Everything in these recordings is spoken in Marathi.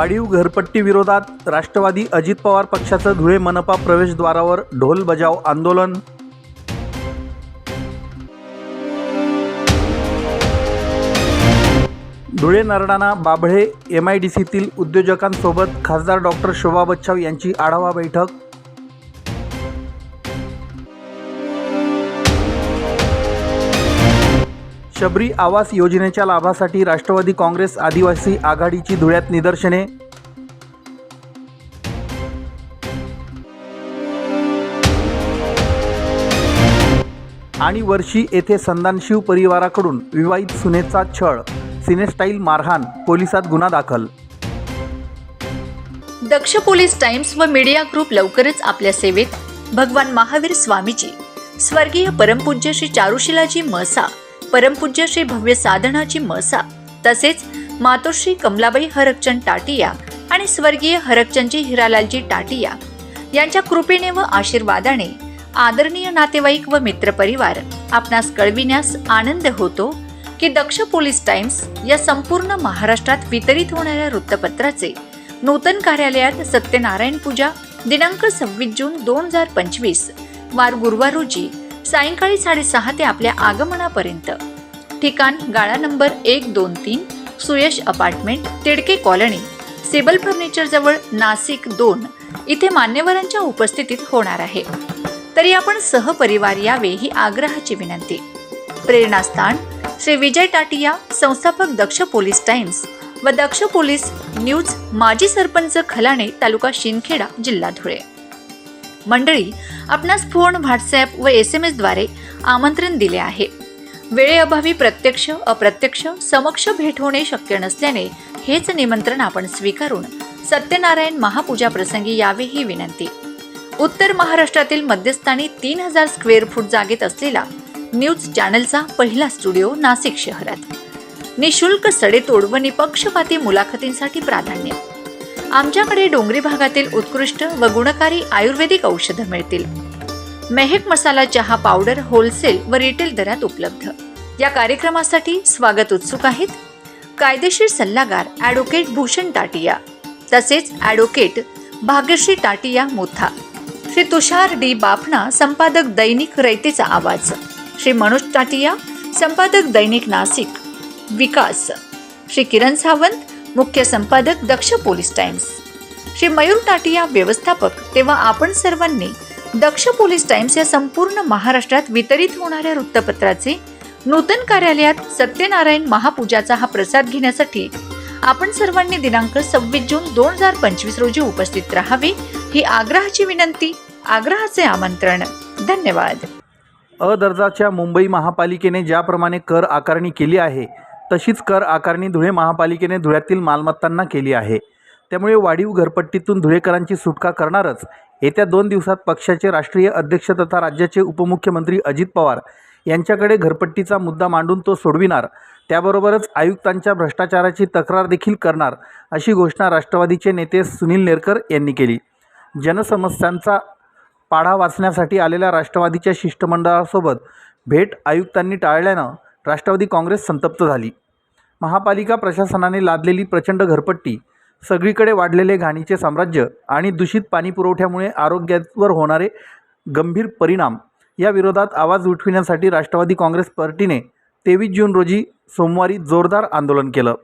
वाढीव घरपट्टी विरोधात राष्ट्रवादी अजित पवार पक्षाचं धुळे मनपा प्रवेशद्वारावर ढोल बजाव आंदोलन. Dhule Nardana Babhale M I D सीतील उद्योजकांसोबत खासदार डॉक्टर शोभा बच्छाव यांची आढावा बैठक. शबरी आवास योजनेच्या लाभासाठी राष्ट्रवादी काँग्रेस आदिवासी आघाडीची धुळ्यात निदर्शने. आणि वर्षी येथे संदानशिव परिवाराकडून विवाहित सुनेचा छळ. सिनेस्टाईल मारहाण पोलिसात गुन्हा दाखल. दक्ष पोलीस टाइम्स व मीडिया ग्रुप लवकरच आपल्या सेवेत. भगवान महावीर स्वामीजी. स्वर्गीय परमपूज्य श्री चारुशिलाजी मसा परमपूज्य श्री भव्य साधनाची मसा तसेच मातोश्री कमलाबाई हरकचंद टाटिया आणि स्वर्गीय हरकचंदजी हिरालालजी टाटिया यांच्या कृपेने व आशीर्वादाने आदरणीय नातेवाईक व मित्रपरिवार आपणास कळविण्यास आनंद होतो की दक्ष पोलीस टाइम्स या संपूर्ण महाराष्ट्रात वितरित होणाऱ्या वृत्तपत्राचे नूतन कार्यालयात सत्यनारायण पूजा दिनांक सव्वीस जून दोन हजार पंचवीस वार गुरुवार रोजी सायंकाळी साडेसहा ते आपल्या आगमनापर्यंत. ठिकाण गाळा नंबर एक दोन तीन Suyash apartment Tidke colony Sibal furniture जवळ नाशिक दोन इथे मान्यवरांच्या उपस्थितीत होणार आहे. तरी आपण सहपरिवार यावे ही आग्रहाची विनंती. प्रेरणास्थान श्री विजय टाटिया संस्थापक दक्ष पोलीस टाइम्स व दक्ष पोलीस न्यूज माजी सरपंच खलाणे तालुका शिंदखेडा जिल्हा धुळे. मंडळी आपणास फोन व्हॉट्सॲप व एस एम एसद्वारे आमंत्रण दिले आहे. वेळेअभावी प्रत्यक्ष अप्रत्यक्ष समक्ष भेट होणे शक्य नसल्याने हेच निमंत्रण आपण स्वीकारून सत्यनारायण महापूजा प्रसंगी यावे ही विनंती. उत्तर महाराष्ट्रातील मध्यस्थानी तीन हजार स्क्वेअर फूट जागेत असलेला न्यूज चॅनलचा पहिला स्टुडिओ नाशिक शहरात. निशुल्क सडेतोड व निपक्षपाती मुलाखतींसाठी प्राधान्य आमच्याकडे डोंगरी भागातील उत्कृष्ट व गुणकारी आयुर्वेदिक औषधं मिळतील. मेहक मसाला चहा पावडर होलसेल व रिटेल दरात उपलब्ध. या कार्यक्रमासाठी स्वागत उत्सुक आहेत कायदेशीर सल्लागार ॲडव्होकेट भूषण टाटिया तसेच ॲडव्होकेट भाग्यश्री टाटिया मोथा श्री तुषार डी बाफणा संपादक दैनिक रयतेचा आवाज श्री मनोज टाटिया संपादक दैनिक नाशिक विकास श्री किरण सावंत मुख्य संपादक दक्ष पोलीस टाइम्स. श्री मयूर टाटिया व्यवस्थापक तेव्हा आपण सर्वांनी दक्ष पोलीस टाइम्स या संपूर्ण महाराष्ट्रात वितरित होणाऱ्या वृत्तपत्राचे नूतन कार्यालयात सत्यनारायण महापूजाचा हा प्रसाद घेण्यासाठी आपण सर्वांनी दिनांक सव्वीस जून दोन हजार पंचवीस रोजी उपस्थित राहावे ही आग्रहाची विनंती आग्रहाचे आमंत्रण. धन्यवाद. अ दर्जाच्या मुंबई महापालिकेने ज्याप्रमाणे कर आकारणी केली आहे तशीच कर आकारणी धुळे महापालिकेने धुळ्यातील मालमत्तांना केली आहे. त्यामुळे वाढीव घरपट्टीतून धुळेकरांची सुटका करणारच. येत्या दोन दिवसात पक्षाचे राष्ट्रीय अध्यक्ष तथा राज्याचे उपमुख्यमंत्री अजित पवार यांच्याकडे घरपट्टीचा मुद्दा मांडून तो सोडविणार. त्याबरोबरच आयुक्तांच्या भ्रष्टाचाराची तक्रार देखील करणार अशी घोषणा राष्ट्रवादीचे नेते सुनील नेरकर यांनी केली. जनसमस्यांचा पाढा वाचण्यासाठी आलेल्या राष्ट्रवादीच्या शिष्टमंडळासोबत भेट आयुक्तांनी टाळल्यानं राष्ट्रवादी काँग्रेस संतप्त झाली. महापालिका प्रशासनाने लादलेली प्रचंड घरपट्टी सगळीकडे वाढलेले घाणीचे साम्राज्य आणि दूषित पाणी पुरवठ्यामुळे आरोग्यावर होणारे गंभीर परिणाम या विरोधात आवाज उठविण्यासाठी राष्ट्रवादी काँग्रेस पार्टीने तेवीस जून रोजी सोमवारी जोरदार आंदोलन केलं.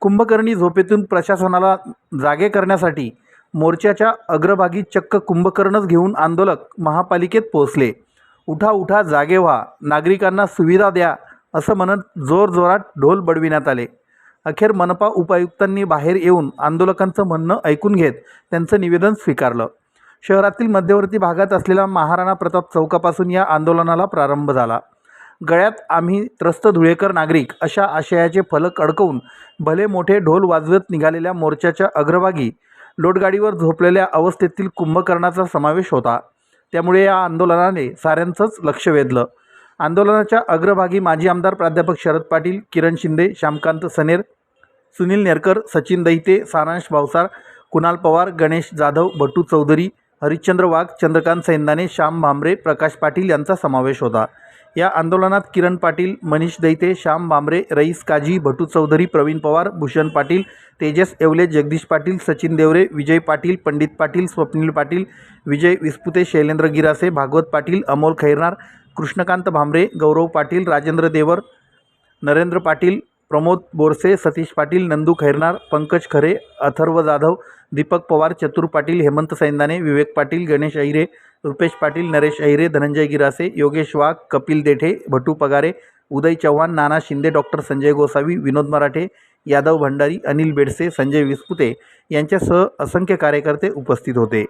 कुंभकर्णी झोपेतून प्रशासनाला जागे करण्यासाठी मोर्चाच्या अग्रभागी चक्क कुंभकर्णच घेऊन आंदोलक महापालिकेत पोहोचले. उठा उठा जागे व्हा. नागरिकांना सुविधा द्या. असं म्हणत जोरजोरात ढोल बडविण्यात आले. अखेर मनपा उपायुक्तांनी बाहेर येऊन आंदोलकांचं म्हणणं ऐकून घेत त्यांचं निवेदन स्वीकारलं. शहरातील मध्यवर्ती भागात असलेल्या महाराणा प्रताप चौकापासून या आंदोलनाला प्रारंभ झाला. गळ्यात आम्ही त्रस्त धुळेकर नागरिक अशा आशयाचे फलक अडकवून भले मोठे ढोल वाजवत निघालेल्या मोर्चाच्या अग्रभागी लोटगाडीवर झोपलेल्या अवस्थेतील कुंभकर्णाचा समावेश होता. त्यामुळे या आंदोलनाने साऱ्यांचंच लक्ष वेधलं. आंदोलनाच्या अग्रभागी माजी आमदार प्राध्यापक शरद पाटील किरण शिंदे श्यामकांत सनेर सुनील नेरकर सचिन दहिते सारांश भावसार कुणाल पवार गणेश जाधव बटू चौधरी हरिश्चंद्र वाघ चंद्रकांत सैंदाने श्याम भांबरे प्रकाश पाटील यांचा समावेश होता. या आंदोलनात किरण पाटील मनीष दैते श्याम भांबरे रईस काजी भटू चौधरी प्रवीण पवार भूषण पाटील तेजस येवले जगदीश पाटील सचिन देवरे विजय पाटील पंडित पाटील स्वप्नील पाटील विजय विस्पुते शैलेंद्र गिरासे भागवत पाटील अमोल खैरनार कृष्णकांत भांबरे गौरव पाटील राजेंद्र देवर नरेंद्र पाटील प्रमोद बोरसे सतीश पाटील नंदू खैरनार पंकज खरे अथर्व जाधव दीपक पवार चतुर पाटील हेमंत सैंदाने विवेक पाटील गणेश अहिरे रुपेश पाटील नरेश अहिरे धनंजय गिरासे योगेश वाघ कपिल देठे भटू पगारे उदय चव्हाण नाना शिंदे डॉक्टर संजय गोसावी विनोद मराठे यादव भंडारी अनिल बेडसे संजय विस्पुते यांच्यासह असंख्य कार्यकर्ते उपस्थित होते.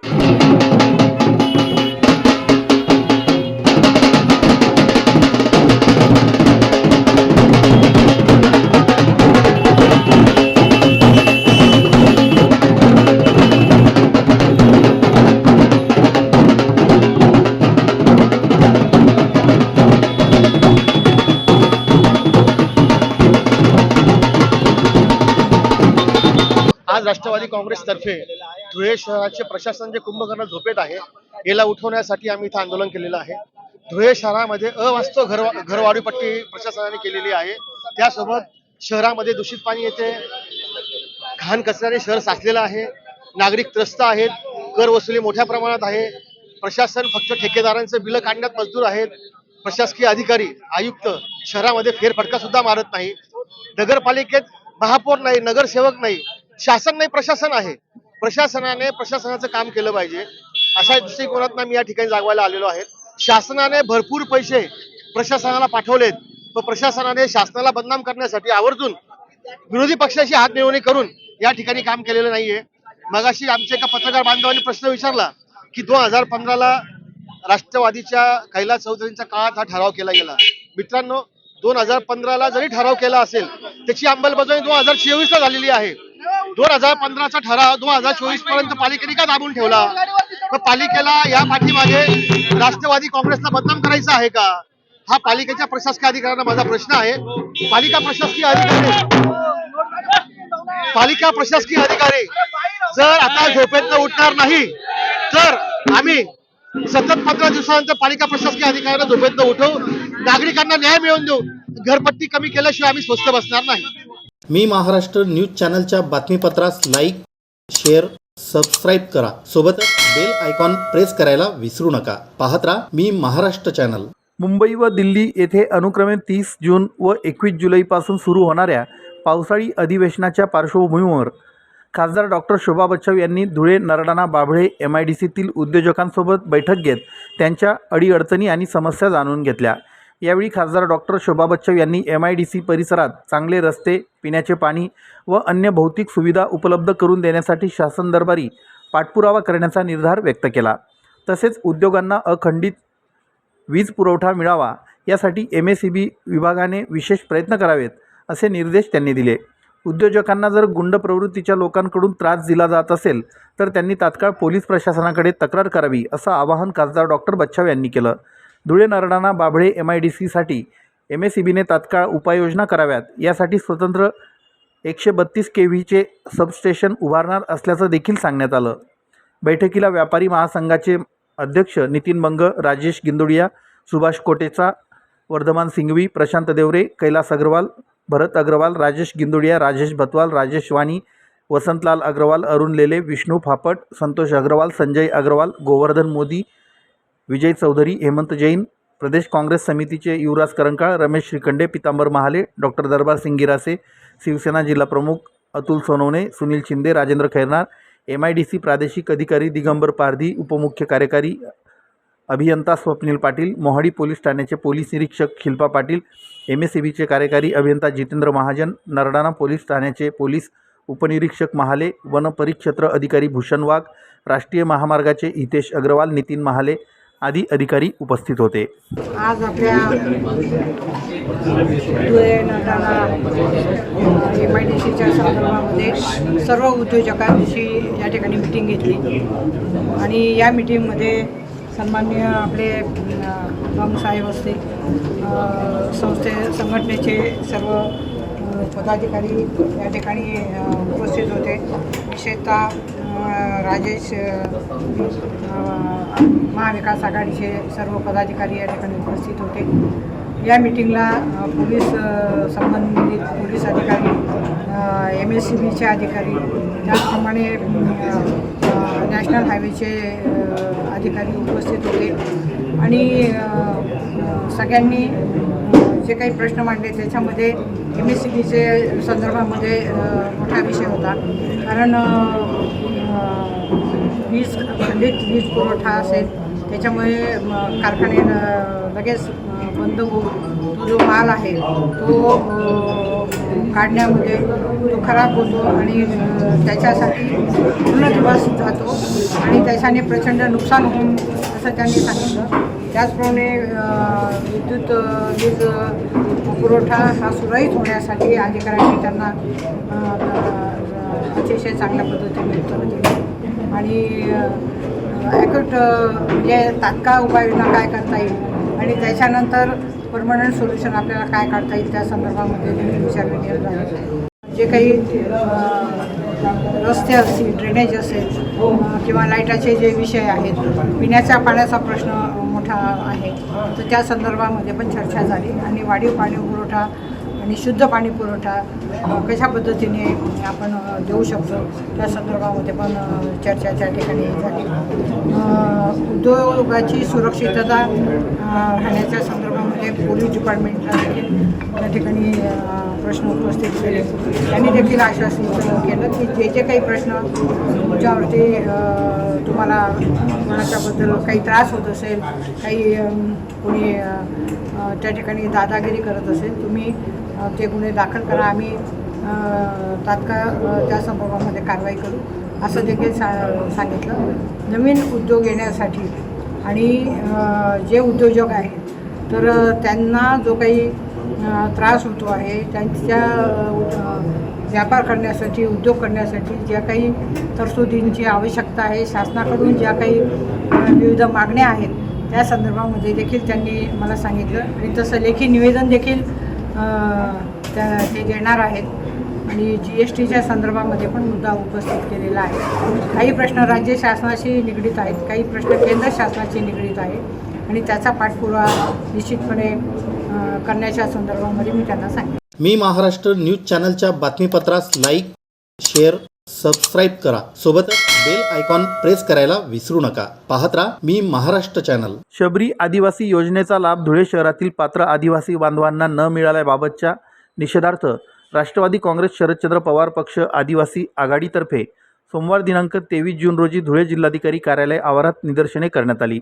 आज राष्ट्रवादी काँग्रेसतर्फे धुळे शहराचे प्रशासन जे कुंभकर्ण झोपेत आहे याला उठवण्यासाठी आम्ही इथं आंदोलन केलेलं आहे. धुळे शहरामध्ये अवास्तव घर घरवाढीपट्टी प्रशासनाने केलेली आहे. त्यासोबत शहरामध्ये दूषित पाणी येते घाण कचऱ्याने शहर साचलेलं आहे नागरिक त्रस्त आहेत कर वसुली मोठ्या प्रमाणात आहे. प्रशासन फक्त ठेकेदारांचं बिलं काढण्यात मजदूर आहेत. प्रशासकीय अधिकारी आयुक्त शहरामध्ये फेरफटका सुद्धा मारत नाही. नगरपालिकेत महापौर नाही नगरसेवक नाही शासन नाही प्रशासन आहे. प्रशासनाने प्रशासनाचं काम केलं पाहिजे. अशा दृष्टिकोनातून मी या ठिकाणी जागवायला आलेलो आहे शासनाने भरपूर पैसे प्रशासनाला पाठवलेत. पण प्रशासनाने शासनाला बदनाम करण्यासाठी आवर्जून विरोधी पक्षाशी हात मिळवणी करून या ठिकाणी काम केलेलं नाहीये. मगाशी आमच्या एका पत्रकार बांधवांनी प्रश्न विचारला की दोन हजार पंधराला राष्ट्रवादीच्या कैलास चौधरींच्या काळात हा ठराव केला गेला. मित्रांनो दोन हजार पंधराला जरी ठराव केला असेल त्याची अंमलबजावणी दोन हजार चोवीस ला झालेली आहे. दोन हजार पंधराचा ठराव दोन हजार चोवीसपर्यंत पालिकेने का दाबून ठेवला? तर पालिकेला या पाठीमागे राष्ट्रवादी काँग्रेसला बदनाम करायचा आहे का? हा पालिकेच्या प्रशासकीय अधिकाऱ्यांना माझा प्रश्न आहे. पालिका प्रशासकीय अधिकारी पालिका प्रशासकीय अधिकारी जर आता झोपेतनं उठणार नाही तर आम्ही सतत पंधरा दिवसानंतर पालिका प्रशासकीय अधिकाऱ्यांना झोपेत उठवू. नागरिकांना न्याय मिळवून देऊ. घरपट्टी कमी केल्याशिवाय आम्ही स्वस्त बसणार नाही. मी महाराष्ट्र न्यूज चॅनलच्या बातमीपत्रास लाईक शेअर सबस्क्राईब करा. सोबतच बेल आयकॉन प्रेस करायला विसरू नका. पाहत राहा मी महाराष्ट्र चॅनल. मुंबई व दिल्ली येथे अनुक्रमे तीस जून व एकवीस जुलैपासून सुरू होणाऱ्या पावसाळी अधिवेशनाच्या पार्श्वभूमीवर खासदार डॉक्टर शोभा बच्चव यांनी Dhule Nardana Babhale M I D सीतील उद्योजकांसोबत बैठक घेत त्यांच्या अडीअडचणी आणि समस्या जाणून घेतल्या. यावेळी खासदार डॉक्टर शोभा बच्चव यांनी एम आय डी सी परिसरात चांगले रस्ते पिण्याचे पाणी व अन्य भौतिक सुविधा उपलब्ध करून देण्यासाठी शासन दरबारी पाठपुरावा करण्याचा निर्धार व्यक्त केला. तसेच उद्योगांना अखंडित वीज पुरवठा मिळावा यासाठी एम एस सी बी विभागाने विशेष प्रयत्न करावेत असे निर्देश त्यांनी दिले. उद्योजकांना जर गुंड प्रवृत्तीच्या लोकांकडून त्रास दिला जात असेल तर त्यांनी तात्काळ पोलीस प्रशासनाकडे तक्रार करावी असं आवाहन खासदार डॉक्टर बच्छाव यांनी केलं. Dhule Nardana Babhale M I D सीसाठी एम एस सी बीने तात्काळ उपाययोजना कराव्यात. यासाठी स्वतंत्र एकशे बत्तीस के व्हीचे सबस्टेशन उभारणार असल्याचं देखील सांगण्यात आलं. बैठकीला व्यापारी महासंघाचे अध्यक्ष नितीन बंग राजेश गिंदुडिया सुभाष कोटेचा वर्धमान सिंघवी प्रशांत देवरे कैलास अग्रवाल भरत अग्रवाल राजेश गिंदुडिया राजेश भतवाल राजेश वाणी वसंतलाल अग्रवाल अरुण लेले विष्णू फापट संतोष अग्रवाल संजय अग्रवाल गोवर्धन मोदी विजय चौधरी हेमंत जैन प्रदेश काँग्रेस समितीचे युवराज करंकाळ रमेश श्रीखंडे पितांबर महाले डॉक्टर दरबार सिंग गिरासे शिवसेना जिल्हाप्रमुख Atul Sonawane Sunil Shinde Rajendra Khairnar M I D C प्रादेशिक अधिकारी दिगंबर पारधी उपमुख्य कार्यकारी अभियंता स्वप्नील पाटील मोहाडी पोलीस ठाण्याचे पोलीस निरीक्षक Shilpa Patil M S C बीचे कार्यकारी अभियंता जितेंद्र महाजन नरडाणा पोलीस ठाण्याचे पोलीस उपनिरीक्षक महाले वन परिक्षेत्र अधिकारी भूषण वाघ राष्ट्रीय महामार्गाचे हितेश अग्रवाल नितीन महाले आदी अधिकारी उपस्थित होते. आज आपल्या धुळे एम आय डी सीच्या संदर्भामध्ये सर्व उद्योजकांशी या ठिकाणी मिटिंग घेतली. आणि या मिटिंगमध्ये सन्मान्य आपले साहेब असतील संस्थे संघटनेचे सर्व पदाधिकारी या ठिकाणी उपस्थित होते. विशेषतः राजेश महाविकास आघाडीचे सर्व पदाधिकारी या ठिकाणी उपस्थित होते. या मिटिंगला पोलीस संबंधित पोलीस अधिकारी एम एस सी बीचे अधिकारी त्याचप्रमाणे नॅशनल हायवेचे अधिकारी उपस्थित होते. आणि सगळ्यांनी जे काही प्रश्न मांडले त्याच्यामध्ये एम एस सी बीचे संदर्भामध्ये मोठा विषय होता. कारण वीज खंडित वीज पुरवठा असेल त्याच्यामुळे कारखाने लगेच बंद होऊन तो जो माल आहे तो काढण्यामध्ये तो खराब होतो आणि त्याच्यासाठी पूर्ण दिवस जातो आणि त्याच्याने प्रचंड नुकसान होऊन असं त्यांनी सांगितलं. त्याचप्रमाणे विद्युत वीज पुरवठा हा सुरळीत होण्यासाठी अधिकाऱ्यांनी त्यांना अतिशय चांगल्या पद्धतीने उत्तरं दिली. आणि ॲक्यूट म्हणजे तात्काळ उपाययोजना काय करता येईल? आणि त्याच्यानंतर परमनंट सोल्युशन आपल्याला काय काढता येईल? त्या संदर्भामध्ये देखील विचारले विनिमय जे काही रस्ते असतील ड्रेनेज असेल किंवा लाईटाचे जे विषय आहेत पिण्याच्या पाण्याचा प्रश्न पुरवठा आहे. तर त्या संदर्भामध्ये पण चर्चा झाली. आणि वाढीव पाणी पुरवठा आणि शुद्ध पाणी पुरवठा कशा पद्धतीने आपण देऊ शकतो त्या संदर्भामध्ये पण चर्चा त्या ठिकाणी झाली. उद्योगाची सुरक्षितता राहण्याच्या संदर्भामध्ये पोलीस डिपार्टमेंटला देखील त्या ठिकाणी प्रश्न उपस्थित केले. त्यांनी देखील आश्वासन केलं की जे जे काही प्रश्न तुमच्यावरती तुम्हाला कोणाच्याबद्दल काही त्रास होत असेल काही कोणी त्या ठिकाणी दादागिरी करत असेल तुम्ही ते गुन्हे दाखल करा. आम्ही तात्काळ त्या संदर्भामध्ये कारवाई करू असं देखील सा सांगितलं. नवीन उद्योग येण्यासाठी आणि जे उद्योजक आहेत तर त्यांना जो काही त्रास होतो आहे. त्यांच्या व्यापार करण्यासाठी उद्योग करण्यासाठी ज्या काही तरतुदींची आवश्यकता आहे शासनाकडून ज्या काही विविध मागण्या आहेत त्या संदर्भामध्ये देखील त्यांनी मला सांगितलं. आणि तसं लेखी निवेदन देखील त्या ते देणार आहेत. आणि जी एस टीच्या संदर्भामध्ये पण मुद्दा उपस्थित केलेला आहे. काही प्रश्न राज्य शासनाशी निगडीत आहेत काही प्रश्न केंद्र शासनाशी निगडीत आहे आणि त्याचा पाठपुरावा निश्चितपणे करण्याच्या संदर्भामध्ये मी त्यांना सांगितलं. मी महाराष्ट्र न्यूज चॅनलच्या बातमीपत्रास लाईक शेअर सबस्क्राईब करा. सोबतच बेल आयकॉन प्रेस करायला विसरू नका. पाहत राहा मी महाराष्ट्र चॅनल. शबरी आदिवासी योजनेचा लाभ धुळे शहरातील पात्र आदिवासी बांधवांना न मिळाल्याबाबतच्या निषेधार्थ राष्ट्रवादी काँग्रेस शरदचंद्र पवार पक्ष आदिवासी आघाडीतर्फे सोमवार दिनांक तेवीस जून रोजी धुळे जिल्हाधिकारी कार्यालय आवारात निदर्शने करण्यात आली.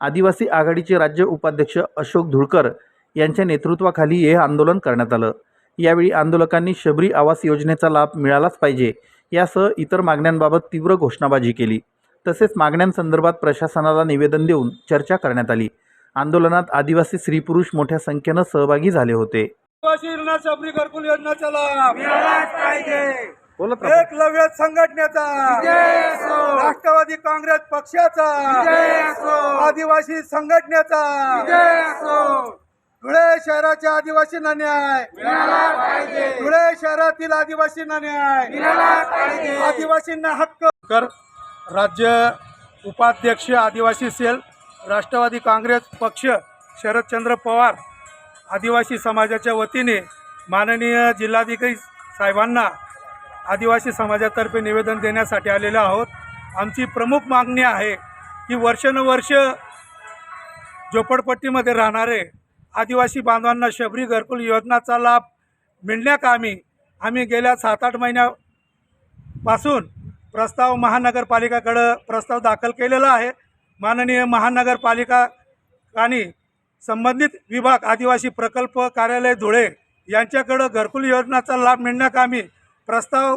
आदिवासी आघाडीचे राज्य उपाध्यक्ष अशोक धुळकर यांच्या नेतृत्वाखाली हे आंदोलन करण्यात आलं. यावेळी आंदोलकांनी शबरी आवास योजनेचा लाभ मिळालाच पाहिजे यासह इतर मागण्यांबाबत तीव्र घोषणाबाजी केली. तसेच मागण्यांसंदर्भात प्रशासनाला निवेदन देऊन चर्चा करण्यात आली. आंदोलनात आदिवासी स्त्री पुरुष मोठ्या संख्येनं सहभागी झाले होते. एकलव्य संघटनेचा राष्ट्रवादी काँग्रेस पक्षाचा आदिवासी संघटनेचा शहराच्या आदिवासींना न्याय. धुळे शहरातील आदिवासींना न्याय. आदिवासींना हक्क. कर राज्य उपाध्यक्ष आदिवासी सेल राष्ट्रवादी काँग्रेस पक्ष शरदचंद्र पवार आदिवासी समाजाच्या वतीने माननीय जिल्हाधिकारी साहेबांना आदिवासी समाजातर्फे निवेदन देण्यासाठी आलेलो आहोत. आमची प्रमुख मागणी आहे की वर्षानुवर्ष झोपडपट्टीमध्ये राहणारे आदिवासी बांधवांना शबरी घरकुल योजनाचा लाभ मिळण्याकामी आम्ही गेल्या सात आठ महिन्यापासून प्रस्ताव महानगरपालिकाकडं प्रस्ताव दाखल केलेला आहे. माननीय महानगरपालिका आणि संबंधित विभाग आदिवासी प्रकल्प कार्यालय धुळे यांच्याकडं घरकुल योजनाचा लाभ मिळण्याकामी प्रस्ताव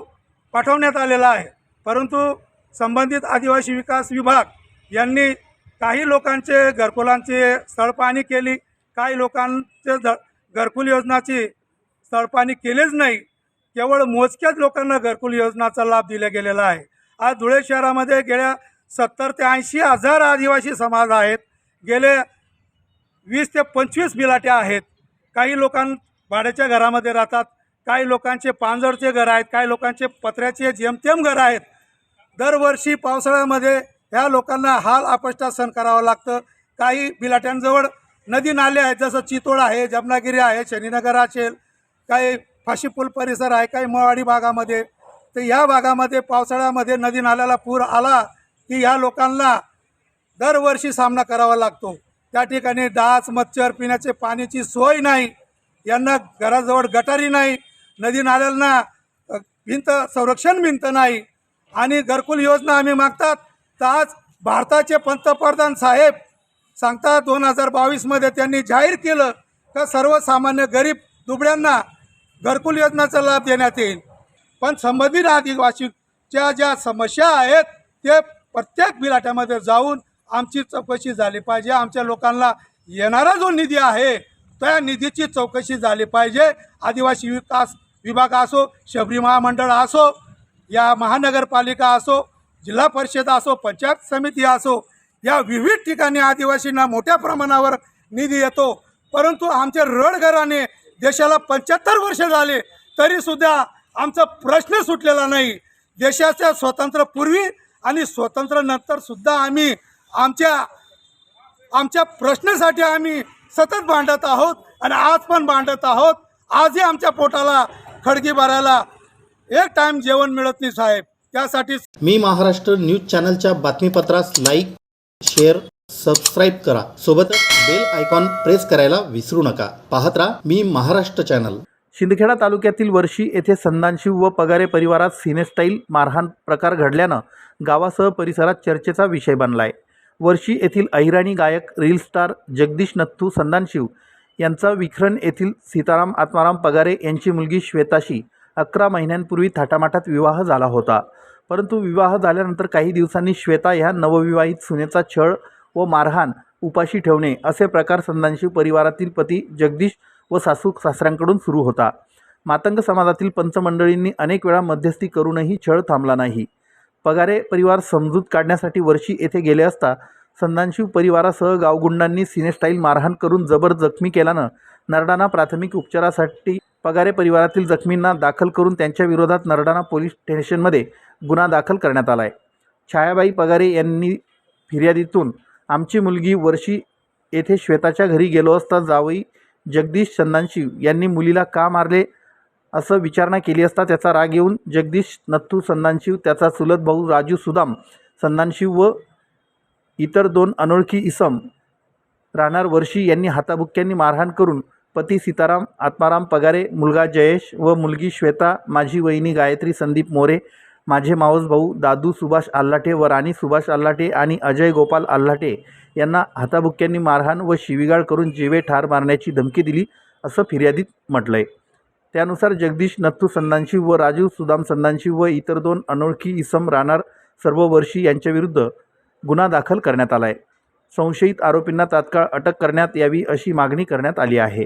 पाठवण्यात आलेला आहे. परंतु संबंधित आदिवासी विकास विभाग यांनी काही लोकांचे घरकुलांचे स्थळपाहणी केली काही लोकांचे द घरकुल योजनाची स्थळपाणी केलीच नाही. केवळ मोजक्याच लोकांना घरकुल योजनाचा लाभ दिला गेलेला आहे. आज धुळे शहरामध्ये गेल्या सत्तर ते ऐंशी हजार आदिवासी समाज आहेत. गेले वीस ते पंचवीस बिलाट्या आहेत. काही लोकां भाड्याच्या घरामध्ये राहतात. काही लोकांचे पांजरचे घर आहेत. काही लोकांचे पत्र्याचे जेमतेम घरं आहेत. दरवर्षी पावसाळ्यामध्ये ह्या लोकांना हाल अपष्टा सहन करावं लागतं. काही बिलाट्यांजवळ नदी नाले आहेत जसं चितोड आहे जमनागिरी आहे शनीनगर असेल काही फाशीपूल परिसर आहे काही मवाडी भागामध्ये. तर ह्या भागामध्ये पावसाळ्यामध्ये नदी नाल्याला पूर आला की ह्या लोकांना दरवर्षी सामना करावा लागतो. त्या ठिकाणी डास मच्छर पिण्याचे पाण्याची सोय नाही यांना घराजवळ गटारी नाही नदी नाल्यांना भिंत संरक्षण भिंत नाही. आणि घरकुल योजना आम्ही मागतात. तर आज भारताचे पंतप्रधान साहेब सांगता दोन हजार बावीसमध्ये त्यांनी जाहीर केलं का सर्वसामान्य गरीब दुबळ्यांना घरकुल योजनाचा लाभ देण्यात येईल. पण संबंधित आदिवासीच्या ज्या समस्या आहेत ते प्रत्येक बिलाट्यामध्ये जाऊन आमची चौकशी झाली पाहिजे. आमच्या लोकांना येणारा जो निधी आहे त्या निधीची चौकशी झाली पाहिजे. आदिवासी विकास विभाग असो शबरी महामंडळ असो या महानगरपालिका असो जिल्हा परिषद असो पंचायत समिती असो या विविध ठिकाणी आदिवासींना मोठ्या प्रमाणावर निधी येतो. परंतु आमच्या रडघराने देशाला पंच्याहत्तर वर्ष झाले तरीसुद्धा आमचा प्रश्न सुटलेला नाही. देशाच्या स्वातंत्र्यपूर्वी आणि स्वातंत्र्यानंतरसुद्धा आम्ही आमच्या आमच्या प्रश्नासाठी आम्ही सतत भांडत आहोत आणि आज पण भांडत आहोत. आजही आमच्या पोटाला खडगी भरायला एक टाईम जेवण मिळत नाही साहेब. त्यासाठी मी महाराष्ट्र न्यूज चॅनलच्या बातमीपत्रास लाईक शेअर सबस्क्राईब करा. सोबतच बेल आयकॉन प्रेस करायला विसरू नका. पाहत राहा मी महाराष्ट्र चॅनल शिंदखेडा तालुक्यातील वर्षी येथे संदानशिव व पगारे परिवारात सिनेस्टाईल मारहाण प्रकार घडल्यानं गावासह परिसरात चर्चेचा विषय बनला आहे वर्षी येथील अहिराणी गायक रील स्टार जगदीश नथू संदानशिव यांचा विखरण येथील सीताराम आत्माराम पगारे यांची मुलगी श्वेताशी अकरा महिन्यांपूर्वी थाटामाटात विवाह झाला होता. परंतु विवाह झाल्यानंतर काही दिवसांनी श्वेता ह्या नवविवाहित सुनेचा छळ व मारहाण उपाशी ठेवणे असे प्रकार संदानशिव परिवारातील पती जगदीश व सासू सासऱ्यांकडून सुरू होता. मातंग समाजातील पंचमंडळींनी अनेक वेळा मध्यस्थी करूनही छळ थांबला नाही. पगारे परिवार समजूत काढण्यासाठी वर्षी येथे गेले असता संदानशिव परिवारासह गावगुंडांनी सिनेस्टाईल मारहाण करून जबर जखमी केल्यानं नरडाणा प्राथमिक उपचारासाठी पगारे परिवारातील जखमींना दाखल करून त्यांच्या विरोधात नरडाणा पोलीस स्टेशनमध्ये गुन्हा दाखल करण्यात आला आहे छायाबाई पगारे यांनी फिर्यादीतून आमची मुलगी वर्षी येथे श्वेताच्या घरी गेलो असता जावई जगदीश संदानशिव यांनी मुलीला का मारले असं विचारणा केली असता त्याचा राग येऊन जगदीश नथू संदांशिव त्याचा चुलत भाऊ राजू सुदाम संदानशिव व इतर दोन अनोळखी इसम राहणार वर्षी यांनी हाताबुक्क्यांनी मारहाण करून पती सीताराम आत्माराम पगारे मुलगा जयेश व मुलगी श्वेता माझी वहिनी गायत्री संदीप मोरे माझे मावस भाऊ दादू सुभाष आल्लाटे व राणी सुभाष आल्लाटे आणि अजय गोपाल आल्लाटे यांना हाताबुक्क्यांनी मारहाण व शिवीगाळ करून जीवे ठार मारण्याची धमकी दिली असं फिर्यादीत म्हटलं आहे त्यानुसार जगदीश नथू संदांशी व राजू सुदाम संदांशी व इतर दोन अनोळखी इसम राहणार सर्व वर्षी यांच्याविरुद्ध गुन्हा दाखल करण्यात आला आहे संशयित आरोपींना तात्काळ अटक करण्यात यावी अशी मागणी करण्यात आली आहे.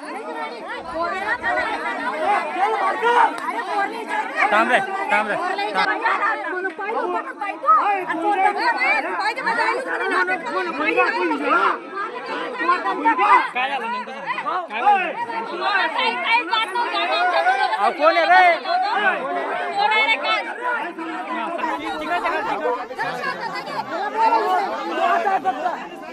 झालेले ते बोल हा डायरेक्ट कोण आहे रे?